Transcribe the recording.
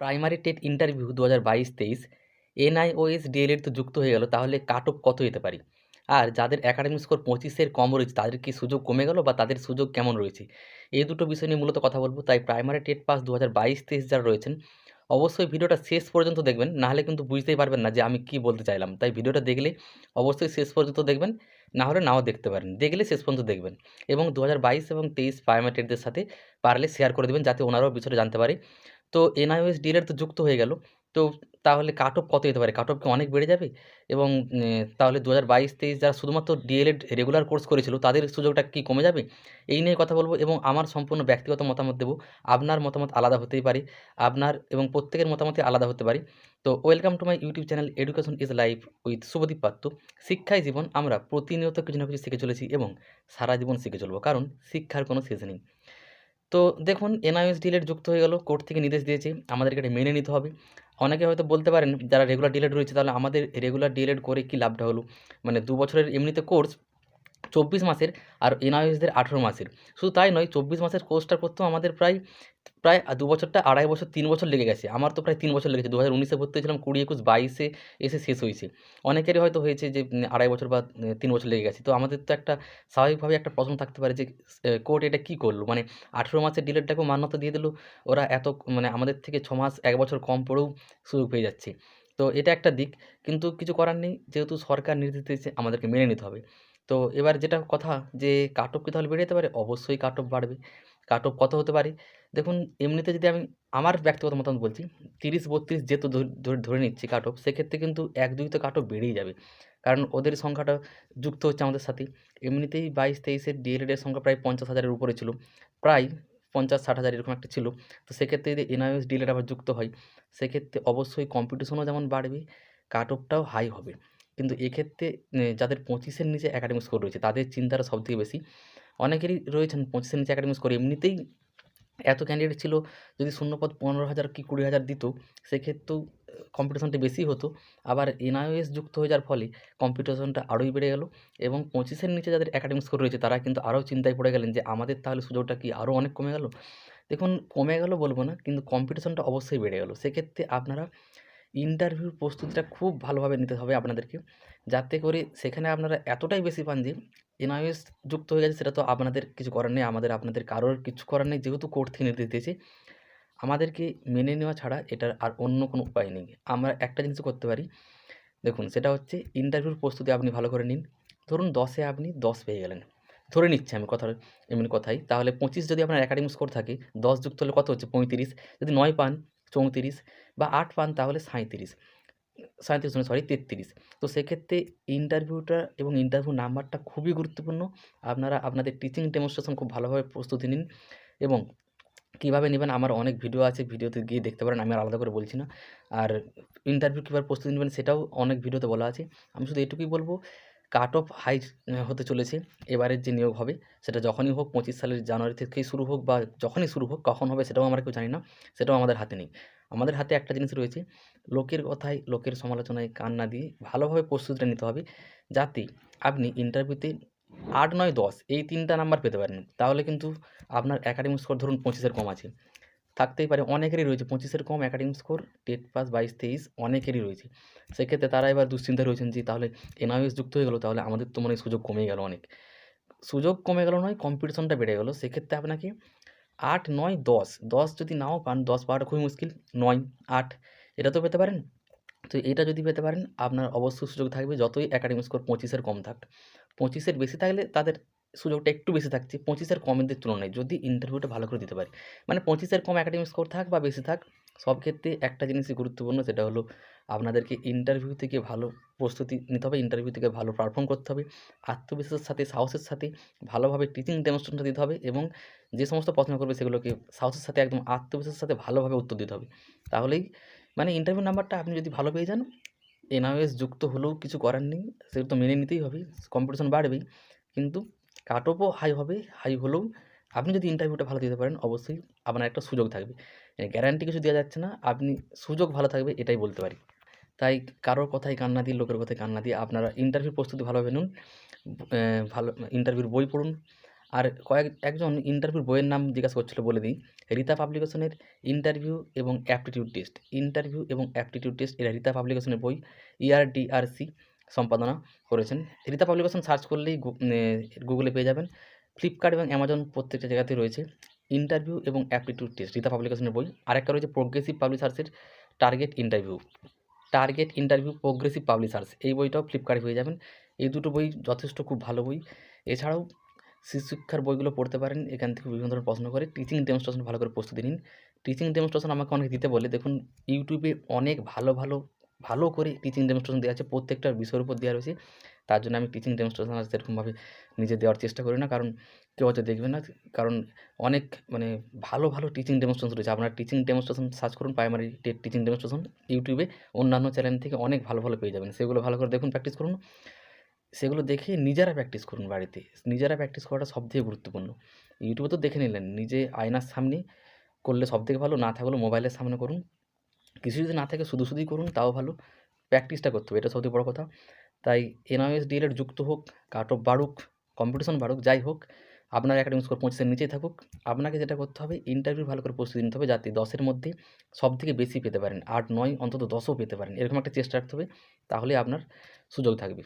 Primary TET interview দু হাজার বাইশ তেইশ, এনআইওএস ডিএলএড তো যুক্ত হয়ে গেল, তাহলে কাট অফ কত যেতে পারি? আর যাদের একাডেমিক স্কোর পঁচিশের কম রয়েছে, তাদের কি সুযোগ কমে গেল বা তাদের সুযোগ কেমন রয়েছে? এই দুটো বিষয় নিয়ে মূলত কথা বলব, তাই প্রাইমারি টেট পাস দু হাজার বাইশ তেইশ যারা রয়েছেন, অবশ্যই ভিডিওটা শেষ পর্যন্ত দেখবেন, নাহলে কিন্তু বুঝতেই পারবেন না যে আমি কি বলতে চাইলাম, তাই ভিডিওটা দেখলে অবশ্যই শেষ পর্যন্ত দেখবেন না হলে নাও দেখতে পারেন, দেখলে শেষ পর্যন্ত দেখবেন, এবং দু হাজার বাইশ এবং তেইশ প্রাইমারি টেটদের সাথে পারলে শেয়ার করে দেবেন, যাতে ওনারাও বিষয়টা জানতে পারে। তো এনআইওএস ডিএলএড তো যুক্ত হয়ে গেল। তো তাহলে কাট অফ কত যেতে পারে? কাট অফ কি অনেক বেড়ে যাবে? এবং তাহলে দু হাজার বাইশ তেইশ যারা শুধুমাত্র ডিএলএড রেগুলার কোর্স করেছিল, তাদের সুযোগটা কি কমে যাবে? এই নিয়ে কথা বলব এবং আমার সম্পূর্ণ ব্যক্তিগত মতামত দেবো। আপনার মতামত আলাদা হতেই পারে। আপনার এবং প্রত্যেকের মতামতই আলাদা হতে পারে। তো welcome to my YouTube channel education is life with Shubhadip Patra শিক্ষাই জীবন আমরা প্রতিনিয়ত কিছু না কিছু শিখে চলেছি এবং সারা জীবন শিখে চলবো। কারণ শিক্ষার কোনো শেষ নেই। তো দেখুন এনআইএস ডিলেট যুক্ত হয়ে গেল, কোর্ট থেকে নির্দেশ দিয়েছে, আমাদেরকে এটা মেনে নিতে হবে। অনেকে হয়তো বলতে পারেন, যারা রেগুলার ডিলেট রয়েছে, তাহলে আমাদের রেগুলার ডিলেট করে কী লাভটা হলো? মানে দু বছরের এমনিতে কোর্স চব্বিশ মাসের আর এনআইএসদের আঠেরো মাসের। শুধু তাই নয়, চব্বিশ মাসের কোর্সটা করতেও আমাদের প্রায় প্রায় দু বছরটা, আড়াই বছর, তিন বছর লেগে গেছে। আমার তো প্রায় তিন বছর লেগেছে। দু হাজার উনিশে ভর্তি হয়েছিলাম, কুড়ি, একুশ, বাইশে এসে শেষ হয়েছে। অনেকেরই হয়তো হয়েছে যে আড়াই বছর বা তিন বছর লেগে গেছে। তো আমাদের তো একটা স্বাভাবিকভাবে একটা প্রশ্ন থাকতে পারে যে কোর্ট এটা কী করল? মানে আঠেরো মাসের ডিলেটটাকেও মান্যতা দিয়ে দিল। ওরা এত মানে আমাদের থেকে ছ মাস, এক বছর কম পড়েও সুযোগ পেয়ে যাচ্ছে। তো এটা একটা দিক। কিন্তু কিছু করার নেই। যেহেতু সরকার নির্দেশ দিয়েছে, আমাদেরকে মেনে নিতে হবে। তো এবার যেটা কথা যে কাট অফ কি তাহলে বেড়ে যেতে পারে? অবশ্যই কাট অফ বাড়বে। কাট অফ কত হতে পারে? দেখুন, এমনিতে যদি আমি আমার ব্যক্তিগত মতামত বলছি, তিরিশ বত্রিশ যেহেতু ধরে- নিচ্ছি কাট অফ সেক্ষেত্রে কিন্তু এক দুই তো কাট অফ বেড়েই যাবে। কারণ ওদের সংখ্যাটা যুক্ত হচ্ছে আমাদের সাথে। এমনিতেই বাইশ তেইশের ডিএলএড এর সংখ্যা প্রায় পঞ্চাশ হাজারের উপরে ছিল। প্রায় পঞ্চাশ ষাট হাজার এরকম একটা ছিল। তো সেক্ষেত্রে যদি এনআইএস ডিলেট আবার যুক্ত হয়, সেক্ষেত্রে অবশ্যই কম্পিটিশনও যেমন বাড়বে কাট অফটাও হাই হবে। কিন্তু এক্ষেত্রে যাদের পঁচিশের নিচে একাডেমিক স্কোর রয়েছে, তাদের চিন্তাটা সবথেকে বেশি। অনেকেরই রয়েছেন পঁচিশের নিচে একাডেমিক স্কোর এমনিতেই এত ক্যান্ডিডেট ছিল যদি শূন্যপদ পনেরো হাজার কি কুড়ি হাজার দিত, সেক্ষেত্রেও কম্পিটিশনটা বেশি হতো। আবার এনআইএস যুক্ত হয়ে যাওয়ার ফলে কম্পিটিশনটা আরোই বেড়ে গেল এবং পঁচিশের নিচে যাদের একাডেমিক স্কোর রয়েছে, তারা কিন্তু আরও চিন্তায় পড়ে গেলেন যে আমাদের তাহলে সুযোগটা কি আরও অনেক কমে গেল? দেখুন, কমে গেল বলব না, কিন্তু কম্পিটিশনটা অবশ্যই বেড়ে গেল। সেক্ষেত্রে আপনারা ইন্টারভিউর প্রস্তুতিটা খুব ভালোভাবে নিতে হবে আপনাদেরকে। যাতে করে সেখানে আপনারা এতটাই বেশি পান যে এনআইএস যুক্ত হয়ে গেছে সেটা তো আপনাদের কিছু করার নেই, আমাদের আপনাদের কারোর কিছু করার নেই, যেহেতু কোর্ট থেকে নির্দেশ দিয়েছে। আমাদেরকে মেনে নেওয়া ছাড়া এটার আর অন্য কোনো উপায় নেই। আমরা একটা জিনিস করতে পারি, দেখুন সেটা হচ্ছে ইন্টারভিউর প্রস্তুতি আপনি ভালো করে নিন। ধরুন দশে আপনি দশ পেয়ে গেলেন। ধরে নিচ্ছি আমি কথা এমনি কথাই। তাহলে পঁচিশ যদি আপনার একাডেমিক স্কোর থাকে, দশ যুক্ত হলে কত হচ্ছে? পঁয়ত্রিশ। যদি নয় পান চৌত্রিশ বা আট পান তাহলে সাঁইত্রিশ। সাঁইত্রিশ সরি তেত্রিশ। তো সেক্ষেত্রে ইন্টারভিউটা এবং ইন্টারভিউ নাম্বারটা খুবই গুরুত্বপূর্ণ। আপনারা, আপনাদের টিচিং ডেমনস্ট্রেশন খুব ভালোভাবে প্রস্তুতি নিন এবং কীভাবে নেবেন আমার অনেক ভিডিও আছে ভিডিওতে গিয়ে দেখতে পারেন, আমি আলাদা করে বলছি না। আর ইন্টারভিউ কীভাবে প্রস্তুতি নেবেন সেটাও অনেক ভিডিওতে বলা আছে। আমি শুধু এটুকুই বলব কাট অফ হাই হতে চলেছে। এবারের যে নিয়োগ হবে, সেটা যখনই হোক পঁচিশ সালের জানুয়ারি থেকেই শুরু হোক বা যখনই শুরু হোক, কখন হবে সেটাও আমরা কেউ জানি না, সেটাও আমাদের হাতে নেই। আমাদের হাতে একটা জিনিস রয়েছে, লোকের কথায়, লোকের সমালোচনায় কান না দিয়ে ভালোভাবে প্রস্তুতিটা নিতে হবে, যাতে আপনি ইন্টারভিউতে আট, নয়, দশ এই তিনটা নাম্বার পেতে পারেন। তাহলে কিন্তু আপনার একাডেমিক স্কোর ধরুন পঁচিশের কম আছে। থাকতেই পারে, অনেকেরই রয়েছে। পঁচিশের কম একাডেমিক স্কোর টেট পাস, বাইশ, তেইশ, অনেকেরই রয়েছে। সেক্ষেত্রে তারা এবার দুশ্চিন্তায় রয়েছেন যে, তাহলে এনআইএস যুক্ত হয়ে গেলো, তাহলে আমাদের তো মনে সুযোগ কমে গেল অনেক। সুযোগ কমে গেল নয় কম্পিটিশনটা বেড়ে গেলো। সেক্ষেত্রে আপনাকে আট, নয়, দশ দশ যদি নাও পান, দশ পাওয়াটা খুবই মুশকিল, নয়, আট, এটা তো পেতে পারেন। তো এটা যদি পেতে পারেন, আপনার অবশ্যই সুযোগ থাকবে, যতই একাডেমিক স্কোর পঁচিশের কম থাক। পঁচিশের বেশি থাকলে তাদের সুযোগটা একটু বেশি থাকছে, পঁচিশের কমের তুলনায়, যদি ইন্টারভিউটা ভালো করে দিতে পারে। মানে পঁচিশের কম একাডেমিক স্কোর থাক বা বেশি থাক, সব ক্ষেত্রে একটা জিনিসই গুরুত্বপূর্ণ, সেটা হলো আপনাদেরকে ইন্টারভিউ থেকে ভালো প্রস্তুতি নিতে হবে ইন্টারভিউ থেকে ভালো পারফর্ম করতে হবে, আত্মবিশ্বাসের সাথে, সাহসের সাথে ভালোভাবে টিচিং ডেমনস্ট্রেশনটা দিতে হবে এবং যে সমস্ত প্রশ্ন করবে সেগুলোকে সাহসের সাথে একদম আত্মবিশ্বাসের সাথে ভালোভাবে উত্তর দিতে হবে। তাহলেই মানে ইন্টারভিউ নাম্বারটা আপনি যদি ভালো পেয়ে যান এনআইএস যুক্ত হলেও কিছু করার নেই সেগুলো তো মেনে নিতেই হবে কম্পিটিশন বাড়বেই, কিন্তু কাট অফও হাই হবে হাই হলেও আপনি যদি ইন্টারভিউটা ভালো দিতে পারেন, অবশ্যই আপনার একটা সুযোগ থাকবে। গ্যারান্টি কিছু দেওয়া যাচ্ছে না, আপনি সুযোগ ভালো থাকবে এটাই বলতে পারি। তাই কারোর কথায় কান না দিয়ে, লোকের কথায় কান না দিয়ে আপনারা ইন্টারভিউ প্রস্তুতি ভালোভাবে নিন ভালো ইন্টারভিউর বই পড়ুন। আর কয়েক, একজন ইন্টারভিউর বইয়ের নাম জিজ্ঞাসা করছিল বলে দিই, রীতা পাবলিকেশনের ইন্টারভিউ এবং অ্যাপটিটিউড টেস্ট ইন্টারভিউ এবং অ্যাপটিটিউড টেস্ট এরা রীতা পাবলিকেশনের বই E ইআরডিআরসি সম্পাদনা করেছেন। রীতা পাবলিকেশন সার্চ করলেই গুগলে পেয়ে যাবেন। ফ্লিপকার্ট এবং অ্যামাজন প্রত্যেকটা জায়গাতেই রয়েছে। ইন্টারভিউ এবং অ্যাপটিটিউড টেস্ট, রীতা পাবলিকেশনের বই। আরেকটা রয়েছে progressive পাবলিশার্সের target interview. Target interview, progressive publishers, এই বইটাও ফ্লিপকার্টে পেয়ে যাবেন। এই দুটো বই যথেষ্ট খুব ভালো বই। এছাড়াও শিশু শিক্ষার বইগুলো পড়তে পারেন, এখান থেকে বিভিন্ন ধরনের প্রশ্ন করে। টিচিং ডেমনস্ট্রেশন ভালো করে প্রস্তুতি নিন। টিচিং ডেমনস্ট্রেশন আমাকে অনেক দিতে বলে, দেখুন, ইউটিউবে অনেক ভালো ভালো ভালো করে টিচিং ডেমনস্ট্রেশন দেওয়া আছে, প্রত্যেকটা বিষয়ের উপর দেওয়া রয়েছে। তার জন্য আমি টিচিং ডেমনস্ট্রেশন আর সেরকমভাবে নিজে দেওয়ার চেষ্টা করি না, কারণ কেউ হয়তো দেখবে না, কারণ অনেক মানে ভালো ভালো টিচিং ডেমনস্ট্রেশন রয়েছে। আপনারা টিচিং ডেমনস্ট্রেশন সার্চ করুন প্রাইমারি টিচিং ডেমনস্ট্রেশন ইউটিউবে অন্যান্য চ্যানেল থেকে অনেক ভালো ভালো পেয়ে যাবেন। সেগুলো ভালো করে দেখুন প্র্যাকটিস করুন। সেগুলো দেখে নিজেরা প্র্যাকটিস করুন বাড়িতে। নিজেরা প্র্যাকটিস করাটা সবথেকে গুরুত্বপূর্ণ। ইউটিউবে তো দেখে নিলেন, নিজে আয়নার সামনে করলে সবথেকে ভালো, না থাকলেও মোবাইলের সামনে করুন। কিছু যদি না থাকে শুধু শুধুই করুন, তাও ভালো। প্র্যাকটিসটা করতে হবে, এটা সবথেকে বড় কথা। তাই এনআইএস ডিএলএড যুক্ত হোক কাট অফ বাড়ুক কম্পিটিশন বাড়ুক, যাই হোক, আপনার একাডেমিক স্কোর পঁচিশের নিচেই থাকুক। আপনাকে যেটা করতে হবে ইন্টারভিউ ভালো করে প্রস্তুতি নিতে হবে যাতে দশের মধ্যে সব থেকে বেশি পেতে পারেন। আট, নয়, অন্তত দশও পেতে পারেন। এরকম একটা চেষ্টা রাখতে হবে, তাহলে আপনার সুযোগ থাকবে।